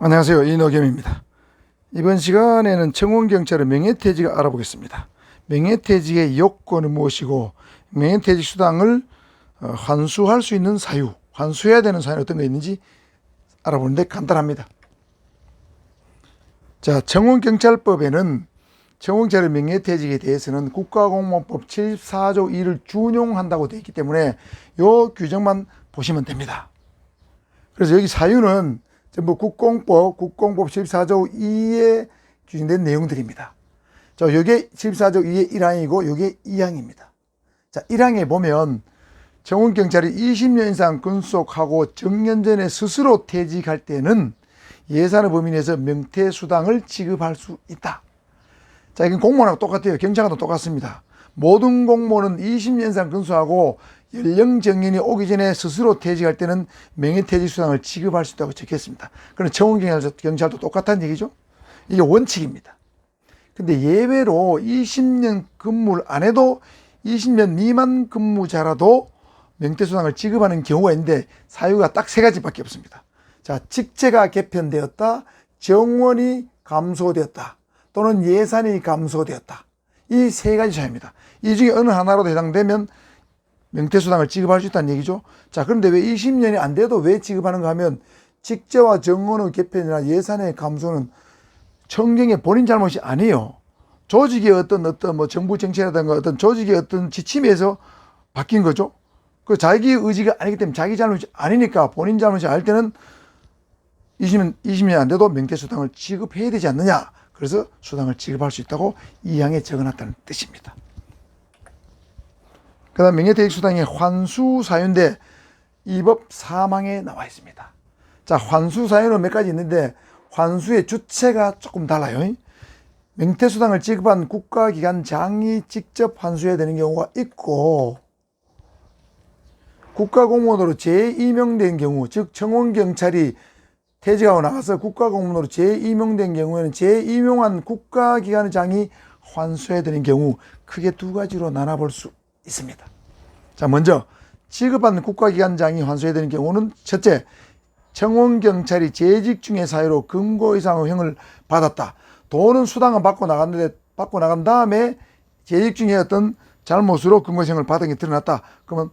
안녕하세요. 이노겸입니다. 이번 시간에는 청원경찰의 명예퇴직을 알아보겠습니다. 명예퇴직의 요건은 무엇이고 명예퇴직 수당을 어, 환수할 수 있는 사유, 환수해야 되는 사유는 어떤 게 있는지 알아보는데 간단합니다. 자, 청원경찰법에는 청원경찰의 명예퇴직에 대해서는 국가공무원법 74조 2를 준용한다고 되어 있기 때문에 요 규정만 보시면 됩니다. 그래서 여기 사유는 전부 국공법, 국공법 14조 2에 규정된 내용들입니다. 자, 요게 14조 2의 1항이고 요게 2항입니다. 자, 1항에 보면 정원 경찰이 20년 이상 근속하고 정년 전에 스스로 퇴직할 때는 예산의 범위 내에서 명퇴 수당을 지급할 수 있다. 자, 이건 공무원하고 똑같아요. 경찰과도 똑같습니다. 모든 공무원은 20년 이상 근속하고 연령 정년이 오기 전에 스스로 퇴직할 때는 명예퇴직 수당을 지급할 수 있다고 적혔습니다. 그럼 청원경찰도 경찰도 똑같다는 얘기죠. 이게 원칙입니다. 근데 예외로 20년 근무를 안 해도 20년 미만 근무자라도 명퇴수당을 지급하는 경우가 있는데 사유가 딱 세 가지밖에 없습니다. 자, 직제가 개편되었다, 정원이 감소되었다, 또는 예산이 감소되었다. 이 세 가지 사유입니다. 이 중에 어느 하나라도 해당되면 명퇴수당을 지급할 수 있다는 얘기죠. 자, 그런데 왜 20년이 안 돼도 왜 지급하는가 하면 직제와 정원의 개편이나 예산의 감소는 청경의 본인 잘못이 아니에요. 조직의 어떤 어떤 뭐 정부 정책이라든가 어떤 조직의 어떤 지침에서 바뀐 거죠. 그 자기 의지가 아니기 때문에 자기 잘못이 아니니까 본인 잘못이 아닐 때는 20년, 20년 안 돼도 명퇴수당을 지급해야 되지 않느냐. 그래서 수당을 지급할 수 있다고 이 항에 적어놨다는 뜻입니다. 그 다음 명예퇴직 수당의 환수 사유인데 이 법 사망에 나와 있습니다. 자, 환수 사유는 몇 가지 있는데 환수의 주체가 조금 달라요. 명퇴수당을 지급한 국가기관장이 직접 환수해야 되는 경우가 있고 국가공무원으로 재임명된 경우, 즉 청원경찰이 퇴직하고 나가서 국가공무원으로 재임명된 경우에는 재임용한 국가기관장이 환수해야 되는 경우 크게 두 가지로 나눠볼 수 있습니다. 자, 먼저 지급받는 국가기관장이 환수해야 되는 경우는 첫째, 청원경찰이 재직 중의 사유로 금고 이상의 형을 받았다. 돈은 수당은 받고 나갔는데 받고 나간 다음에 재직 중에 어떤 잘못으로 금고 이상을 받은 게 드러났다. 그러면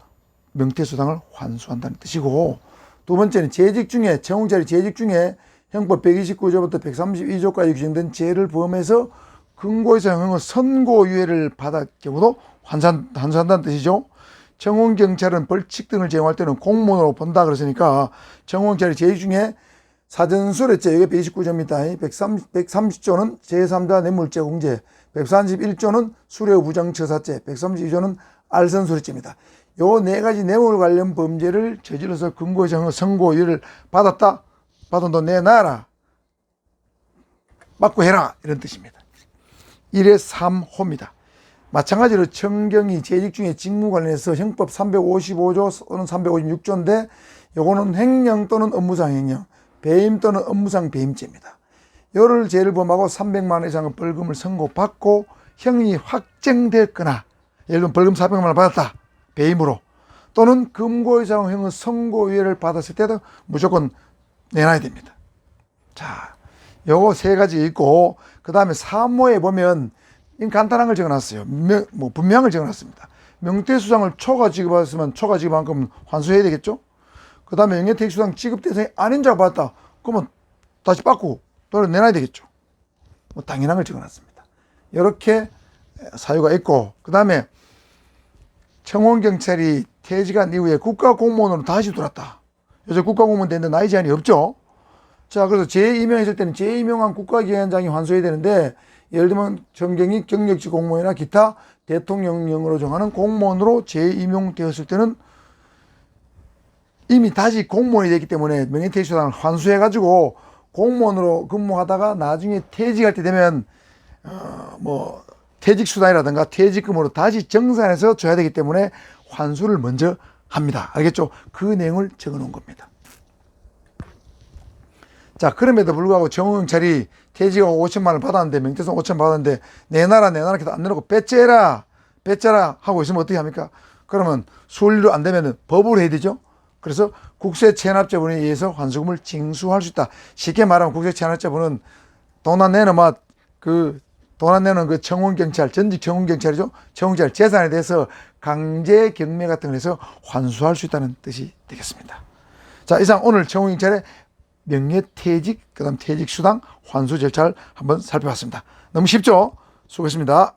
명퇴수당을 환수한다는 뜻이고 두 번째는 재직 중에 청원경찰이 재직 중에 형법 129조부터 132조까지 규정된 죄를 포함해서 이상 형의 선고유예를 받을 경우도 환산, 환수한다는 뜻이죠. 청원경찰은 벌칙 등을 제공할 때는 공무원으로 본다 그랬으니까 청원경찰이 제일 중에 사전수뢰죄 이게 129조입니다. 130, 130조는 제3자 뇌물죄 공제, 131조는 수뢰부정처사죄, 132조는 알선수뢰죄입니다. 요 네 가지 뇌물 관련 범죄를 저질러서 금고이상 선고유예를 받았다. 받은 돈 내놔라. 받고 해라. 이런 뜻입니다. 1의 3호입니다. 마찬가지로 청경이 재직 중에 직무 관련해서 형법 355조 또는 356조인데 요거는 횡령 또는 업무상 횡령, 배임 또는 업무상 배임죄입니다. 요를 죄를 범하고 300만 원 이상의 벌금을 선고받고 형이 확정됐거나 예를 들면 벌금 400만 원 받았다. 배임으로 또는 금고 이상 형의 선고유예를 받았을 때도 무조건 내놔야 됩니다. 자, 요거 세 가지 있고 그 다음에 3호에 보면 이 간단한 걸 적어놨어요. 명, 뭐 분명을 적어놨습니다. 명퇴수당을 초과 지급받았으면 초과 거면 환수해야 되겠죠. 그 다음에 명예퇴직수당 지급 대상이 아닌 자가 받았다. 그러면 다시 받고 돈을 내놔야 되겠죠. 뭐 당연한 걸 적어놨습니다. 이렇게 사유가 있고 그 다음에 청원경찰이 퇴직한 이후에 국가공무원으로 다시 들어왔다. 요새 국가공무원 되는데 나이 제한이 없죠. 자, 그래서 재임명했을 때는 재임명한 국가기관장이 환수해야 되는데 예를 들면 정경이 경력직 공무원이나 기타 대통령령으로 정하는 공무원으로 재임용되었을 때는 이미 다시 공무원이 됐기 때문에 명예퇴직수당을 환수해가지고 공무원으로 근무하다가 나중에 퇴직할 때 되면 어 뭐 퇴직수당이라든가 퇴직금으로 다시 정산해서 줘야 되기 때문에 환수를 먼저 합니다. 알겠죠? 그 내용을 적어 놓은 겁니다. 자, 그럼에도 불구하고 정우경찰이 퇴직하고 5천만 원을 받았는데, 명태성 5천 받았는데, 내놔라, 내놔라 해도 안 내놓고, 빼째라, 빼째라 하고 있으면 어떻게 합니까? 그러면 순리로 안 되면 법으로 해야 되죠? 그래서 국세 체납자분에 의해서 환수금을 징수할 수 있다. 쉽게 말하면 국세 체납자분은 돈 안 내는 막그 돈 안 내는 그 청원 경찰 전직 청원 경찰이죠. 청원 경찰 재산에 대해서 강제 경매 같은 걸 해서 환수할 수 있다는 뜻이 되겠습니다. 자 이상 오늘 청원 경찰의 명예퇴직 그 다음 퇴직수당 환수 절차를 한번 살펴봤습니다. 너무 쉽죠? 수고했습니다.